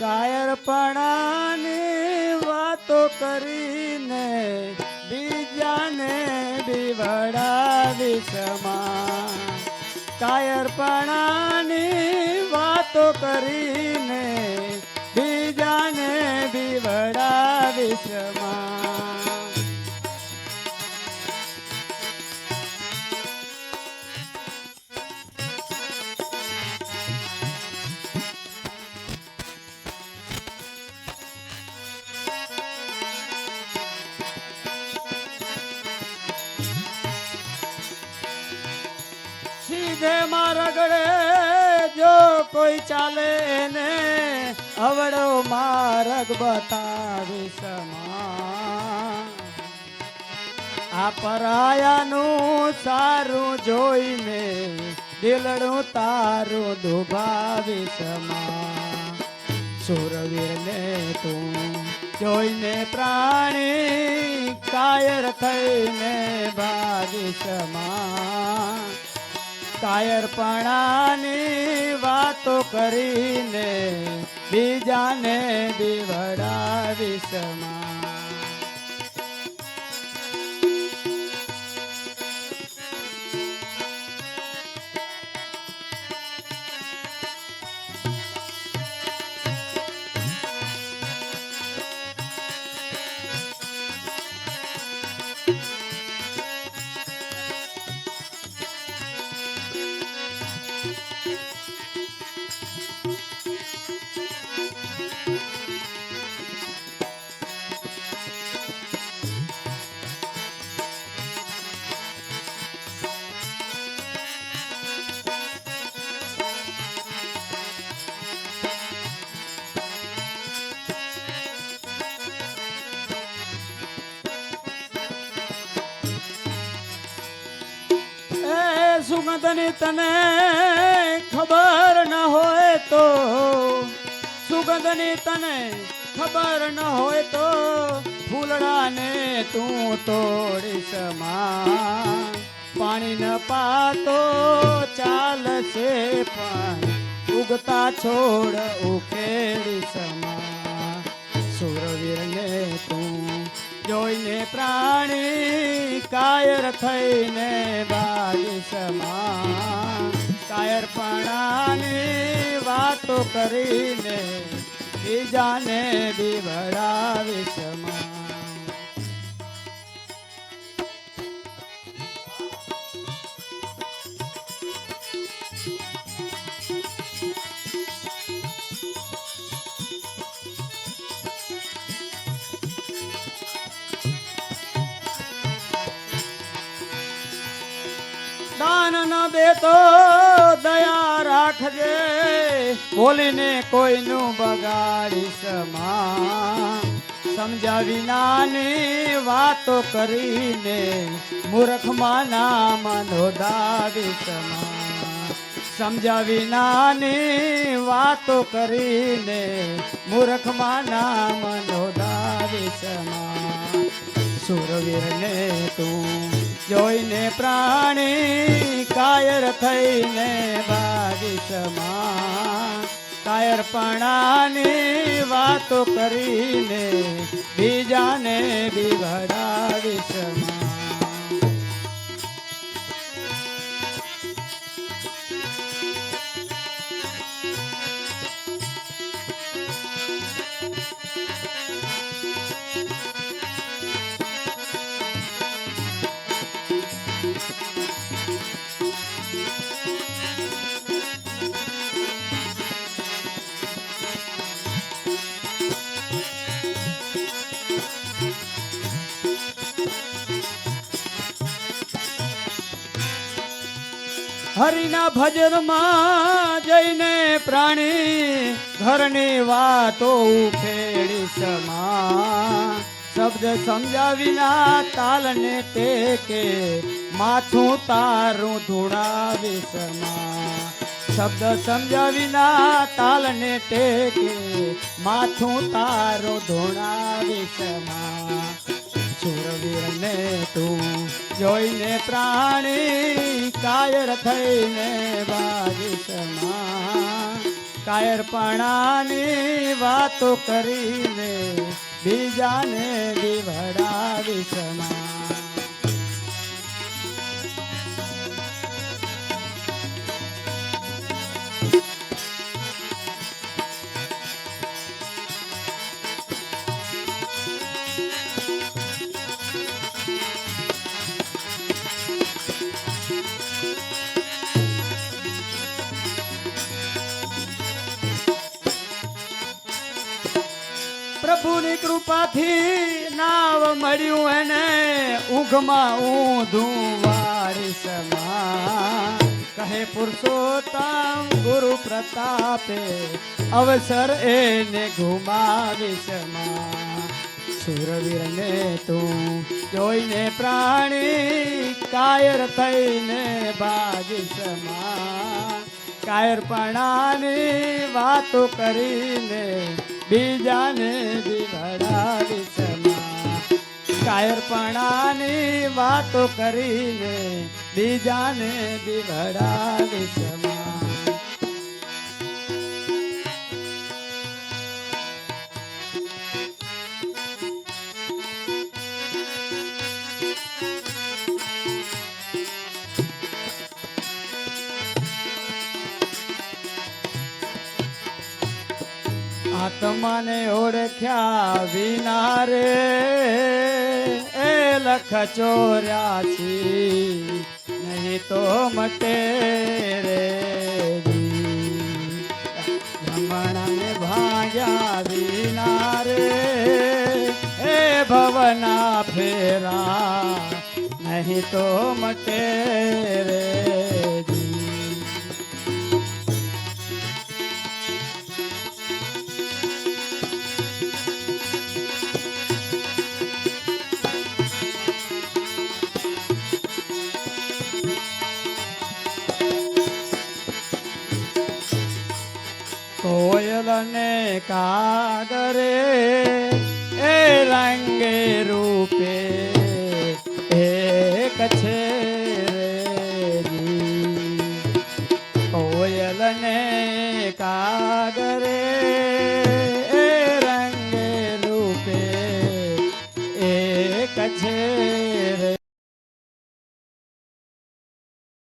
કાયરપણાની વાતો કરીને બીજાને બીવડાવી સમા કાયરપણાની વાતો કરીને સીધે મારગડે જો કોઈ ચાલે ને અવડો માર્ગ બતાવી આ પરાયાનું સારું જોઈને દિલડું તારું દુભાવી સમા સુરવીરને તું જોઈને પ્રાણી કાયર થઈને ભાગી સમા કાયરપણાની વાતો કરીને બીજાને બીવડાવી સમા સુગંધની તને ખબર ન હોય તો. સુગંધની તને ખબર ન હોય તો. ફૂલડાને તું તોડીશમાં. પાણી ન પાતો, ચાલશે પણ. ઉગતા છોડ ઉખેડીશમાં. સુરવીરને તું જોઈને પ્રાણી કાયર થઈને બાજી કાયરપણાની વાતો કરીને બીજાને બીવડાવી દાન ન દેતો, દયા રાખજે બોલીને કોઈનું બગાડીશ સમા સમજાવી નાની વાતો કરીને મૂર્ખ માના નોંધાવી સમા સમજાવી નાની વાતો કરીને મૂર્ખ માના નોંધાવી સમા સુરવીરને તું જોઈને પ્રાણી કાયર થઈને બાગીચમાં. કાયરપણાની વાતો કરીને બીજાને બિગડાવી હરિના ભજનમાં જઈને પ્રાણી ઘરની વાતો ઉખેડી સમા શબ્દ સમજાવીના તાલને ટેકે, માથું તારું ધોળાવી સમા શબ્દ સમજાવીના તાલને ટેકે, માથું તારું ધોળાવી સમા સુરવીરને તું જોઈને પ્રાણી કાયર થઈને બાજી કાયરપણાની વાતો કરીને બીજાને દીવડાવી પ્રભુની કૃપાથી નાવ મળ્યું એને ઊંઘમાં ઊંધું વારી સમા કહે પુરુષોત્તમ ગુરુ પ્રતાપે, અવસર એને ઘુમાવી સમા સુરવીરને તું જોઈને પ્રાણી કાયર થઈને ભાગી કાયરપણાની વાતો કરીને બીજાને બિભડાવી સમા કાયરપણાની વાતો કરીને બીજાને બિભડાવી સમા આત્માને ઓળખ્યા વિના રે. એ લખ ચોર્યાસી નહીં તો મટે રે રમણને ભાગ્યા વિના રે. એ ભવના ફેરા, નહીં તો મટે રે કોયલ ને કાગરે એ રંગે રૂપે એક છે રે જી. કોયલ ને કાગરે